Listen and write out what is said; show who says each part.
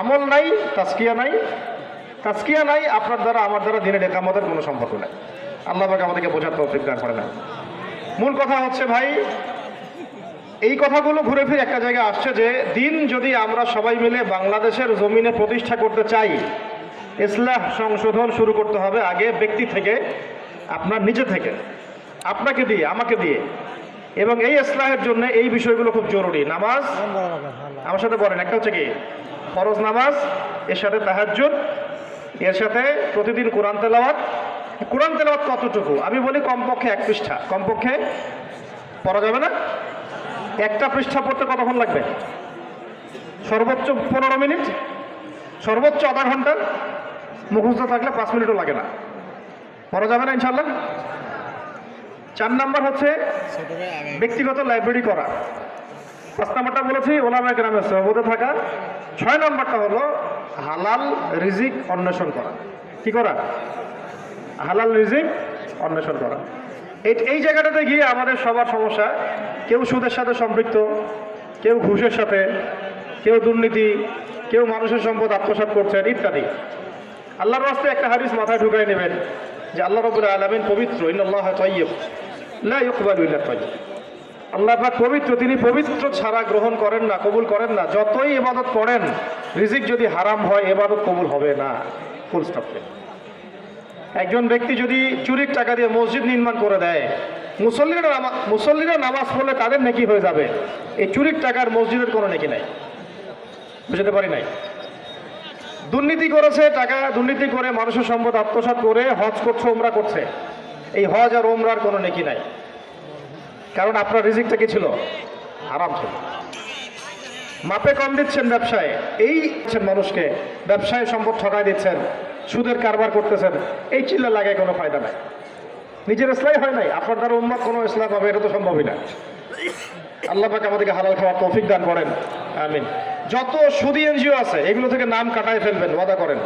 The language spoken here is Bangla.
Speaker 1: আমল নাই তাস্কিয়া নাই। তাস্কিয়া নাই আপনার দ্বারা আমার দ্বারা দিনের আমাদের কোনো সম্পর্ক নাই। আল্লাহ পাক আমাদেরকে বোঝার তৌফিক দান করে না মূল কথা হচ্ছে ভাই এই কথাগুলো ঘুরে ফিরে একটা জায়গায় আসছে যে দিন যদি আমরা সবাই মিলে বাংলাদেশের জমিনে প্রতিষ্ঠা করতে চাই ইসলাহ সংশোধন শুরু করতে হবে আগে ব্যক্তি থেকে আপনার নিজে থেকে আপনাকে দিয়ে আমাকে দিয়ে। এবং এই ইসলামের জন্য এই বিষয়গুলো খুব জরুরি। নামাজ? আমার সাথে বলেন একটা হচ্ছে কি? ফরজ নামাজ, এর সাথে তাহাজ্জুদ, এর সাথে প্রতিদিন কোরআন তেলাওয়াত। কোরআন তেলাওয়াত কতটুকু? আমি বলি কমপক্ষে এক পৃষ্ঠা। কমপক্ষে পড়া যাবে না? একটা পৃষ্ঠা পড়তে কতক্ষণ লাগবে? সর্বোচ্চ পনেরো মিনিট? সর্বোচ্চ আধা ঘণ্টা? মুখস্থ থাকলে পাঁচ মিনিটও লাগে না। পড়া যাবে না ইনশাল্লাহ চার নাম্বার হচ্ছে ব্যক্তিগত লাইব্রেরি করা। পাঁচ নাম্বারটা বলেছি ওলামা গ্রামের সহবতে থাকা। ছয় নম্বরটা হলো হালাল রিজিক অন্বেষণ করা। কি করা? হালাল রিজিক অন্বেষণ করা। এই এই জায়গাটাতে গিয়ে আমাদের সবার সমস্যা, কেউ সুদের সাথে সম্পৃক্ত, কেউ ঘুষের সাথে, কেউ দুর্নীতি, কেউ মানুষের সম্পদ আত্মসাৎ করছেন, ইত্যাদি। আল্লাহর রাস্তায় একটা হাদিস মাথায় ঢুকাই নেবেন যে, আল্লাহ রবুল আলমিন পবিত্র, ইন্নাল্লাহ তাইয়্যিব, লা ইউকবালু ইল্লা তাইয়্যিব। আল্লাহ পাক পবিত্র, তিনি পবিত্র ছাড়া গ্রহণ করেন না, কবুল করেন না। যতই ইবাদত করেন, রিজিক যদি হারাম হয় এবাদত কবুল হবে না। ফুল স্টপ একজন ব্যক্তি যদি চুরির টাকা দিয়ে মসজিদ নির্মাণ করে দেয়, মুসল্লিরা মুসল্লিরা নামাজ পড়লে তাদের নেকি হয়ে যাবে। এই চুরির টাকার মসজিদের কোনো নেকি নাই। বুঝতে পারি নাই? দুর্নীতি করেছে টাকা, দুর্নীতি করে মানুষের সম্পদ আত্মসাৎ করে হজ করছে ওমরা করছে। এই হজ আর ওমরার কোনো নেকি নাই। কারণ আপনার রিজিকটা কি ছিল? আরাম ছিল। মাপে কম দিচ্ছেন ব্যবসায়। এই মানুষকে। ব্যবসায় সম্পদ ঠকাই দিচ্ছেন। সুদের কারবার করতেছেন। এই চিল্লা লাগায় কোনো ফায়দা নাই। নিজের ইসলাই হয় নাই। আপনার দ্বারা উন্মত কোনো ইসলাম হবে, এটা তো সম্ভবই না। আল্লাহ পাক আমাদেরকে হালাল খাওয়ার তৌফিক দান করেন। আমিন। যত সুদী এনজিও আছে, এগুলো থেকে নাম কাটায় ফেলবেন, ওয়াদা করেন।